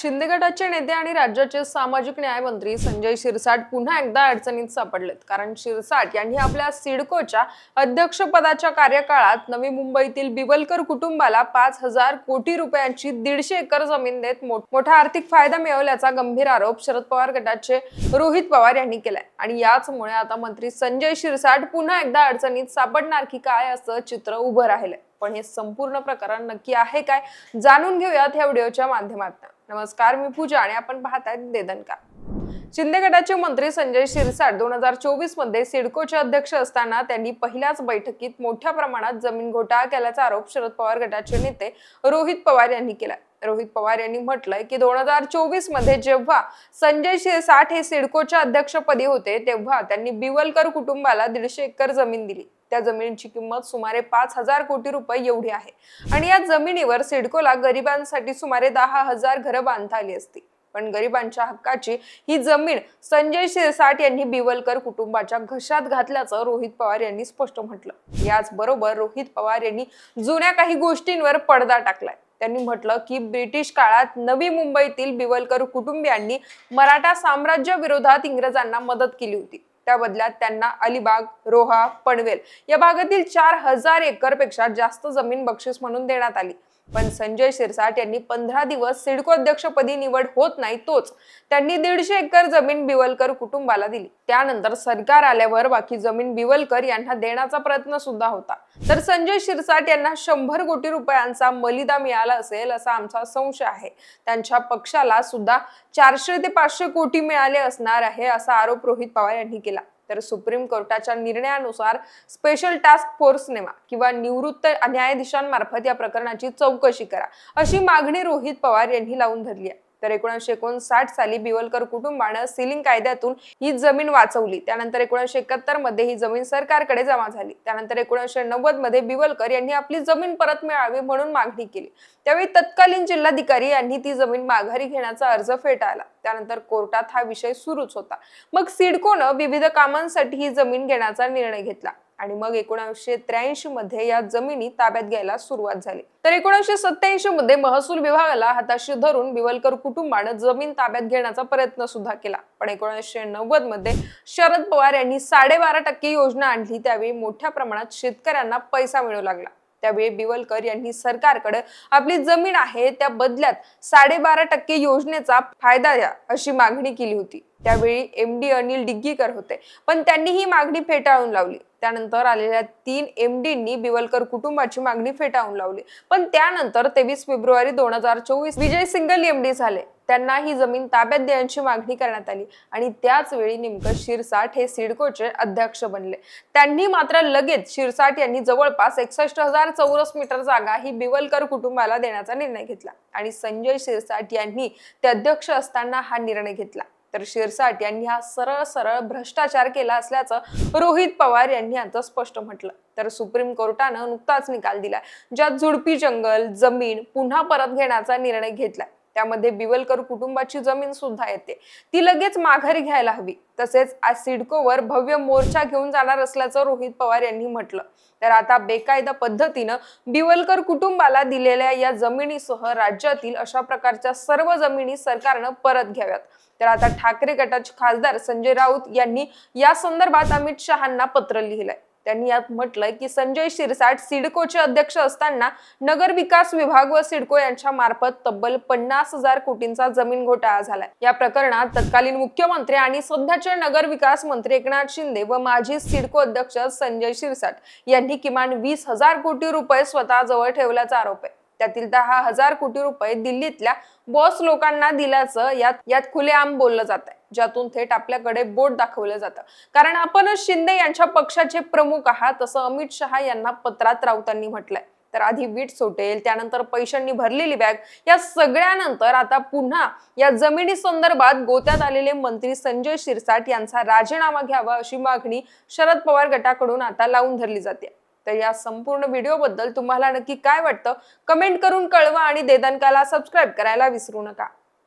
शिंदे गटाचे नेते आणि राज्याचे सामाजिक न्याय मंत्री संजय शिरसाट पुन्हा एकदा अडचणीत सापडलेत. कारण शिरसाट यांनी आपल्या सिडकोच्या अध्यक्षपदाच्या कार्यकाळात नवी मुंबईतील बिवलकर कुटुंबाला पाच हजार कोटी रुपयांची दीडशे एकर जमीन देत मोठा आर्थिक फायदा मिळवल्याचा गंभीर आरोप शरद पवार गटाचे रोहित पवार यांनी केलाय. आणि याचमुळे आता मंत्री संजय शिरसाट पुन्हा एकदा अडचणीत सापडणार की काय असं चित्र उभं राहिलंय. पण हे संपूर्ण प्रकरण नक्की आहे काय जाणून घेऊयात ह्या व्हिडिओच्या माध्यमातून. नमस्कार मी पूजा आणि आपण पाहताय देदनका शिंदे गटाचे मंत्री संजय शिरसाट दोन हजार चोवीसमध्ये सिडकोचे अध्यक्ष असताना त्यांनी पहिल्याच बैठकीत मोठ्या प्रमाणात जमीन घोटाळा केल्याचा आरोप शरद पवार गटाचे नेते रोहित पवार यांनी केला. रोहित पवार यांनी म्हटलंय की दोन हजार चोवीसमध्ये जेव्हा संजय शिरसाट हे सिडकोच्या अध्यक्षपदी होते तेव्हा त्यांनी बिवलकर कुटुंबाला दीडशे एकर जमीन दिली. त्या जमिनीची किंमत सुमारे पाच हजार कोटी रुपये एवढी आहे. आणि या जमिनीवर सिडकोला गरिबांसाठी सुमारे दहा हजार घरं बांधता आली असती. पण गरिबांच्या हक्काची ही जमीन संजय शिरसाट यांनी बिवलकर कुटुंबाच्या घशात घातल्याचं रोहित पवार यांनी स्पष्ट म्हटलं. याचबरोबर रोहित पवार यांनी जुन्या काही गोष्टींवर पडदा टाकलाय. त्यांनी म्हटलं की ब्रिटिश काळात नवी मुंबईतील बिवलकर कुटुंबियांनी मराठा साम्राज्य विरोधात इंग्रजांना मदत केली होती. त्या बदल्यात त्यांना अलिबाग रोहा पनवेल या भागातील चार हजार एकरपेक्षा जास्त जमीन बक्षीस म्हणून देण्यात आली. पण संजय शिरसाट यांनी पंधरा दिवस सिडको अध्यक्षपदी निवड होत नाही तोच त्यांनी दीडशे एकर जमीन बिवलकर कुटुंबाला दिली. त्यानंतर सरकार आल्यावर बाकी जमीन बिवलकर यांना देण्याचा प्रयत्न सुद्धा होता. तर संजय शिरसाट यांना शंभर कोटी रुपयांचा मलिदा मिळाला असेल असा आमचा संशय आहे. त्यांच्या पक्षाला सुद्धा चारशे ते पाचशे कोटी मिळाले असणार आहे असा आरोप रोहित पवार यांनी केला. तर सुप्रीम कोर्टाच्या निर्णयानुसार स्पेशल टास्क फोर्स नेमा किंवा निवृत्त न्यायाधीशांमार्फत या प्रकरणाची चौकशी करा. अशी मागणी रोहित पवार यांनी लावून धरली आहे. तर एकोणीसशे एकोणसाठ साली बिवलकर कुटुंबानं सिलिंग कायद्यातून ही जमीन वाचवली. त्यानंतर एकोणीसशे एकाहत्तरमध्ये ही जमीन सरकारकडे जमा झाली. त्यानंतर एकोणीसशे नव्वदमध्ये बिवलकर यांनी आपली जमीन परत मिळावी म्हणून मागणी केली. त्यावेळी तत्कालीन जिल्हाधिकारी यांनी ती जमीन माघारी घेण्याचा अर्ज फेटाळला. त्यानंतर कोर्टात हा विषय सुरूच होता. मग सिडकोनं विविध कामांसाठी ही जमीन घेण्याचा निर्णय घेतला आणि मग एकोणीसशे त्र्याऐंशी मध्ये या जमिनी ताब्यात घ्यायला सुरुवात झाली. तर एकोणीसशे सत्याऐंशी मध्ये महसूल विभागाला हाताशी धरून बिवलकर कुटुंबानं जमीन ताब्यात घेण्याचा प्रयत्न सुद्धा केला. पण एकोणीसशे नव्वदमध्ये शरद पवार यांनी साडेबारा टक्के योजना आणली त्यावेळी मोठ्या प्रमाणात शेतकऱ्यांना पैसा मिळू लागला. त्यावेळी बिवलकर यांनी सरकारकडे आपली जमीन आहे त्या बदल्यात साडेबारा टक्के योजनेचा फायदा द्या अशी मागणी केली होती. त्यावेळी एम डी अनिल डिग्गीकर होते. पण त्यांनी ही मागणी फेटाळून लावली. त्यानंतर आलेल्या तीन एम डींनी बिवलकर कुटुंबाची मागणी फेटाळून लावली. पण त्यानंतर तेवीस फेब्रुवारी दोन हजार चोवीस विजय सिंगल एम डी झाले. त्यांना ही जमीन ताब्यात देण्याची मागणी करण्यात आली. आणि त्याच वेळी नेमकं शिरसाट हे सिडकोचे अध्यक्ष बनले. त्यांनी मात्र लगेच शिरसाट यांनी जवळपास एकसष्ट हजार चौरस मीटर जागा ही बिवलकर कुटुंबाला देण्याचा निर्णय घेतला. आणि संजय शिरसाट यांनी ते अध्यक्ष असताना हा निर्णय घेतला. तर शिरसाट यांनी हा सरळ सरळ भ्रष्टाचार केला असल्याचं रोहित पवार यांनी आता स्पष्ट म्हटलं. तर सुप्रीम कोर्टानं नुकताच निकाल दिलाय. ज्यात झुडपी जंगल जमीन पुन्हा परत घेण्याचा निर्णय घेतलाय. त्यामध्ये बिवलकर कुटुंबाची जमीन सुद्धा येते. ती लगेच माघारी घ्यायला हवी. तसेच आज सिडकोवर भव्य मोर्चा घेऊन जाणार असल्याचं रोहित पवार यांनी म्हटलं. तर आता बेकायदा पद्धतीनं बिवलकर कुटुंबाला दिलेल्या या जमिनीसह राज्यातील अशा प्रकारच्या सर्व जमिनी सरकारनं परत घ्याव्यात. तर आता ठाकरे गटाचे खासदार संजय राऊत यांनी या संदर्भात अमित शहांना पत्र लिहिलंय. त्यांनी यात म्हटलंय की संजय शिरसाट सिडकोचे अध्यक्ष असताना नगर विकास विभाग व सिडको यांच्या मार्फत तब्बल पन्नास हजार कोटींचा जमीन घोटाळा झालाय. या प्रकरणात तत्कालीन मुख्यमंत्री आणि सध्याचे नगर विकास मंत्री एकनाथ शिंदे व माजी सिडको अध्यक्ष संजय शिरसाट यांनी किमान वीस हजार कोटी रुपये स्वतःजवळ ठेवल्याचा आरोप आहे. त्यातील दहा हजार कोटी रुपये दिल्लीतल्या बॉस लोकांना दिल्याचं यात यात खुलेआम बोललं जात आहे ज्यातून थेट आपल्याकडे बोट दाखवलं जातं. कारण आपणच शिंदे यांच्या पक्षाचे प्रमुख आहात असं अमित शहा यांना पत्रात राऊतांनी म्हटलंय. तर आधी वीट सोटेल त्यानंतर पैशांनी भरलेली बॅग या सगळ्यानंतर आता पुन्हा या जमिनी संदर्भात गोत्यात आलेले मंत्री संजय शिरसाट यांचा राजीनामा घ्यावा अशी मागणी शरद पवार गटाकडून आता लावून धरली जाते. तर या संपूर्ण व्हिडिओबद्दल तुम्हाला नक्की काय वाटतं? कमेंट करून कळवा आणि देदनकाला सबस्क्राईब करायला विसरू नका.